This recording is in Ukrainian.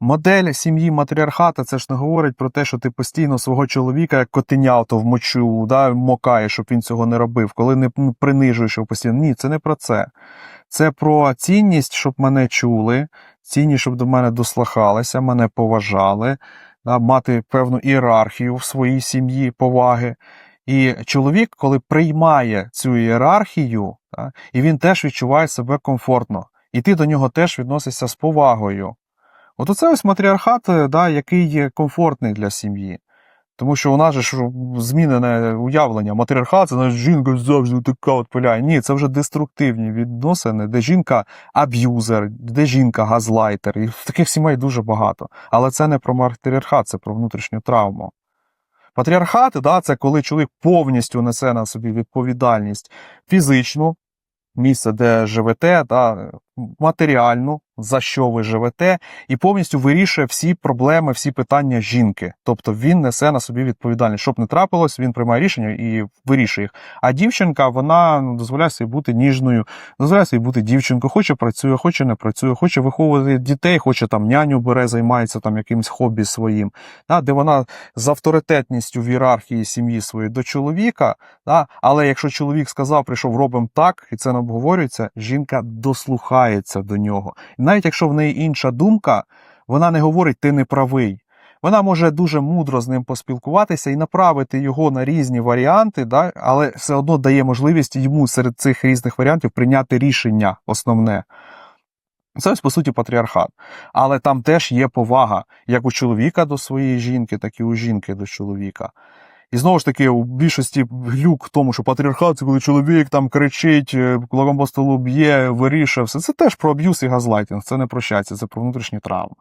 Модель сім'ї матріархата це ж не говорить про те, що ти постійно свого чоловіка як котенято в мочу да, мокаєш, щоб він цього не робив, коли не принижуєш його постійно. Ні, це не про це. Це про цінність, щоб мене чули, цінність, щоб до мене дослухалися, мене поважали, да, мати певну ієрархію в своїй сім'ї, поваги. І чоловік, коли приймає цю ієрархію, да, і він теж відчуває себе комфортно, і ти до нього теж відносишся з повагою. От оце ось матріархат, е, да, який є комфортний для сім'ї. Тому що у нас же змінене уявлення. Матріархат це значить, жінка завжди така от пиляє. Ні, це вже деструктивні відносини, де жінка аб'юзер, де жінка газлайтер. І таких сімей дуже багато. Але це не про матріархат, це про внутрішню травму. Патріархат, да, це коли чоловік повністю несе на собі відповідальність фізичну, місце, де живете, да, матеріальну, за що ви живете, і повністю вирішує всі проблеми, всі питання жінки. Тобто він несе на собі відповідальність. Щоб не трапилось, він приймає рішення і вирішує їх. А дівчинка, вона дозволяє собі бути ніжною, дозволяє собі бути дівчинкою, хоче працює, хоче не працює, хоче виховувати дітей, хоче там няню бере, займається там якимось хобі своїм, да, де вона з авторитетністю в ієрархії сім'ї своєї до чоловіка. Да, але якщо чоловік сказав, прийшов, робимо так, і це не обговорюється, жінка дослухається до нього. Навіть якщо в неї інша думка, вона не говорить, ти не правий. Вона може дуже мудро з ним поспілкуватися і направити його на різні варіанти, да, але все одно дає можливість йому серед цих різних варіантів прийняти рішення основне. Це ось, по суті, патріархат. Але там теж є повага як у чоловіка до своєї жінки, так і у жінки до чоловіка. І знову ж таки, у більшості глюк в тому, що патріархат це коли чоловік там кричить, е, кулаком по столу б'є, вирішує все. Це теж про аб'юз і газлайтинг. Це не прощається, це про внутрішні травми.